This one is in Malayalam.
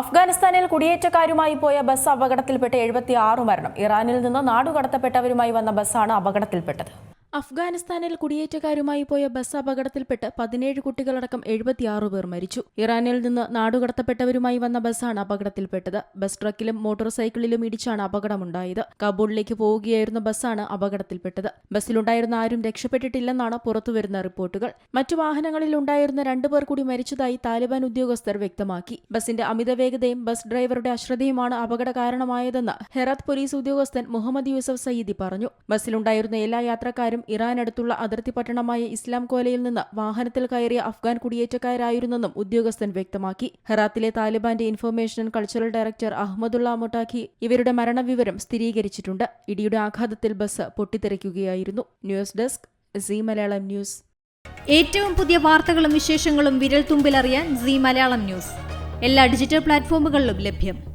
അഫ്ഗാനിസ്ഥാനിൽ കുടിയേറ്റക്കാരുമായി പോയ ബസ് അപകടത്തിൽപ്പെട്ട് എഴുപത്തി മരണം. ഇറാനിൽ നിന്ന് നാടുകടത്തപ്പെട്ടവരുമായി വന്ന ബസ്സാണ് അപകടത്തിൽപ്പെട്ടത്. അഫ്ഗാനിസ്ഥാനിൽ കുടിയേറ്റക്കാരുമായി പോയ ബസ് അപകടത്തിൽപ്പെട്ട് പതിനേഴ് കുട്ടികളടക്കം എഴുപത്തിയാറ് പേർ മരിച്ചു. ഇറാനിൽ നിന്ന് നാടുകടത്തപ്പെട്ടവരുമായി വന്ന ബസ്സാണ് അപകടത്തിൽപ്പെട്ടത്. ബസ് ട്രക്കിലും മോട്ടോർ സൈക്കിളിലും ഇടിച്ചാണ് അപകടമുണ്ടായത്. കാബൂളിലേക്ക് പോവുകയായിരുന്ന ബസ്സാണ് അപകടത്തിൽപ്പെട്ടത്. ബസ്സിലുണ്ടായിരുന്ന ആരും രക്ഷപ്പെട്ടിട്ടില്ലെന്നാണ് പുറത്തുവരുന്ന റിപ്പോർട്ടുകൾ. മറ്റു വാഹനങ്ങളിൽ ഉണ്ടായിരുന്ന രണ്ടുപേർ കൂടി മരിച്ചതായി താലിബാൻ ഉദ്യോഗസ്ഥർ വ്യക്തമാക്കി. ബസിന്റെ അമിത വേഗതയും ബസ് ഡ്രൈവറുടെ അശ്രദ്ധയുമാണ് അപകട കാരണമായതെന്ന് ഹെറാത്ത് പോലീസ് ഉദ്യോഗസ്ഥൻ മുഹമ്മദ് യൂസഫ് സയ്യിദി പറഞ്ഞു. ബസ്സിലുണ്ടായിരുന്ന എല്ലാ യാത്രക്കാരും ഇറാൻ അടുത്തുള്ള അതിർത്തി പട്ടണമായ ഇസ്ലാം കോലയിൽ നിന്ന് വാഹനത്തിൽ കയറിയ അഫ്ഗാൻ കുടിയേറ്റക്കാരായിരുന്നെന്നും ഉദ്യോഗസ്ഥൻ വ്യക്തമാക്കി. ഹെറാത്തിലെ താലിബാന്റെ information and cultural director Ahmadullah Muttaqi ഇവരുടെ മരണവിവരം സ്ഥിരീകരിച്ചിട്ടുണ്ട്. ഇടിയുടെ ആഘാതത്തിൽ bus പൊട്ടിത്തെറിക്കുകയായിരുന്നു. News desk C Malayalam news. ഏറ്റവും പുതിയ വാർത്തകളും വിശേഷങ്ങളും വിരൽ തുമ്പിലറിയാൻ സി മലയാളം ന്യൂസ്. എല്ലാ ഡിജിറ്റൽ പ്ലാറ്റ്ഫോമുകളിലും ലഭ്യം.